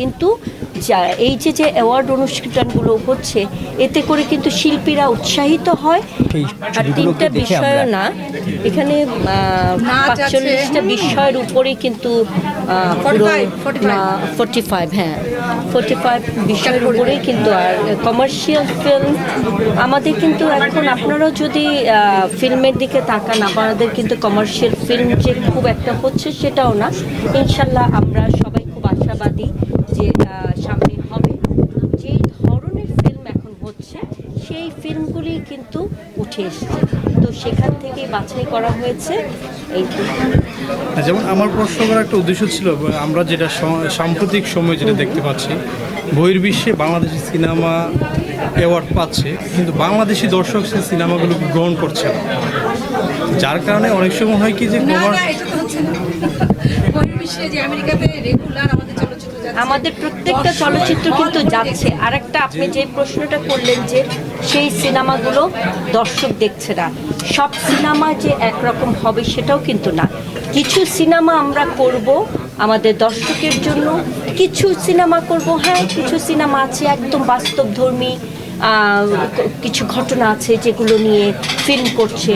কিন্তু যা- এই যে যে অ্যাওয়ার্ড অনুষ্ঠানগুলো হচ্ছে এতে করে কিন্তু শিল্পীরা উৎসাহিত হয়। আর তিনটা বিষয় না এখানে পাঁচচল্লিশটা বিষয়ের উপরেই কিন্তু 45, 45 ফোর্টি ফাইভ হ্যাঁ। ফোর্টি ফাইভ বিষয়ের উপরেই কিন্তু আর কমার্শিয়াল ফিল্ম আমাদের কিন্তু এখন আপনারাও যদি ফিল্মের দিকে তাকান আপনাদের কিন্তু কমার্শিয়াল ফিল্ম যে খুব একটা হচ্ছে সেটাও না। ইনশাল্লাহ আমরা সবাই খুব আশাবাদী যে আহ, সামনে হবে যে ধরনের ফিল্ম এখন হচ্ছে সেই ফিল্মগুলি কিন্তু উঠে এসছে। তো সেখান থেকে বাছাই করা হয়েছে এই হ্যাঁ, যেমন আমার প্রশ্ন করার একটা উদ্দেশ্য ছিল আমরা যেটা সাম্প্রতিক সময় যেটা দেখতে পাচ্ছি বহির্বিশ্বে বাংলাদেশি সিনেমা অ্যাওয়ার্ড পাচ্ছে কিন্তু বাংলাদেশি দর্শক সেই সিনেমাগুলো গ্রহণ করছে না। যার কারণে অনেক সময় হয় কি যে বহির্বিশ্বে যে আমেরিকাতে রেগুলার আমাদের আমাদের প্রত্যেকটা চলচ্চিত্র কিন্তু যাচ্ছে। আর একটা আপনি যে প্রশ্নটা করলেন যে সেই সিনেমাগুলো দর্শক দেখছে না, সব সিনেমা যে একরকম হবে সেটাও কিন্তু না কিছু সিনেমা আমরা করব আমাদের দর্শকের জন্য, কিছু সিনেমা করব হ্যাঁ কিছু সিনেমা আছে একদম বাস্তবধর্মী কিছু ঘটনা আছে যেগুলো নিয়ে ফিল্ম করছে।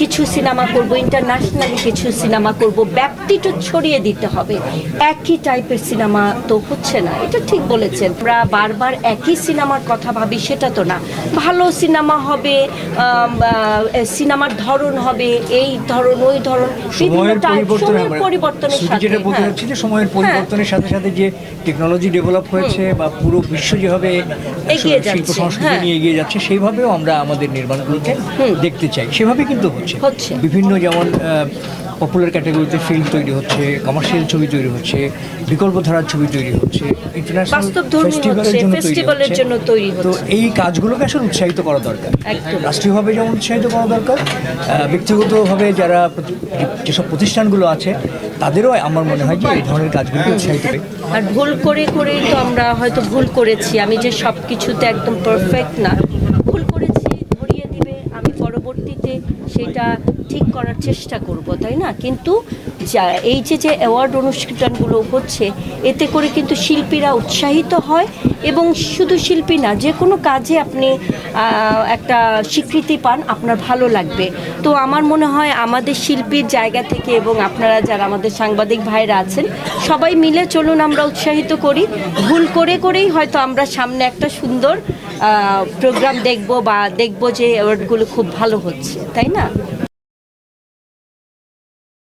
কিছু সিনেমা করব ইন্টারন্যাশনালি কিছু সিনেমা করব ব্যাপ্তিটা ছড়িয়ে দিতে হবে। একই টাইপের সিনেমা তো হচ্ছে না এটা ঠিক বলেছেন। আমরা বারবার একই সিনেমার কথা ভাবি সেটা তো না। ভালো সিনেমা হবে সিনেমার ধরন হবে এই ধরন ওই ধরন সময়ের পরিবর্তনের সাথে যেটা হ্যাঁ। যে সময়ের পরিবর্তনের সাথে সাথে যে টেকনোলজি ডেভেলপ হয়েছে বা পুরো বিশ্ব যেভাবে এগিয়ে যাচ্ছে, সংস্কৃতি হ্যাঁ। নিয়ে এগিয়ে যাচ্ছে সেইভাবেও আমরা আমাদের নির্মাণগুলোকে দেখতে চাই সেভাবে কিন্তু হচ্ছে হচ্ছে। বিভিন্ন যেমন পপুলার ক্যাটাগরিতে ফিল্ম তৈরি হচ্ছে কমার্শিয়াল ছবি তৈরি হচ্ছে বিকল্প ধারার ছবি তৈরি হচ্ছে ফেস্টিভ্যালের জন্য তৈরি হচ্ছে। তো এই কাজগুলোকে আসলে উৎসাহিত করা দরকার। রাষ্ট্রীয়ভাবে যেমন উৎসাহিত করা দরকার ব্যক্তিগতভাবে যারা যেসব প্রতিষ্ঠানগুলো আছে তাদেরও আমার মনে হয় যে এই ধরনের কাজগুলোকে উৎসাহিত করে আর ভুল করে করেই তো আমরা হয়তো ভুল করেছি আমি যে সব কিছুতে একদম পারফেক্ট না ভুল করেছি ধরিয়ে দিবে আমি পরবর্তীতে সেটা ঠিক করার চেষ্টা করব, তাই না? কিন্তু যা, এই যে যে অ্যাওয়ার্ড অনুষ্ঠানগুলো হচ্ছে, এতে করে কিন্তু শিল্পীরা উৎসাহিত হয় এবং শুধু শিল্পী না, যে কোনো কাজে আপনি একটা স্বীকৃতি পান, আপনার ভালো লাগবে। তো আমার মনে হয় আমাদের শিল্পীর জায়গা থেকে এবং আপনারা যারা আমাদের সাংবাদিক ভাইরা আছেন, সবাই মিলে চলুন আমরা উৎসাহিত করি। ভুল করে করেই হয়তো আমরা সামনে একটা সুন্দর প্রোগ্রাম দেখব বা দেখব যে অ্যাওয়ার্ডগুলো খুব ভালো হচ্ছে, তাই না?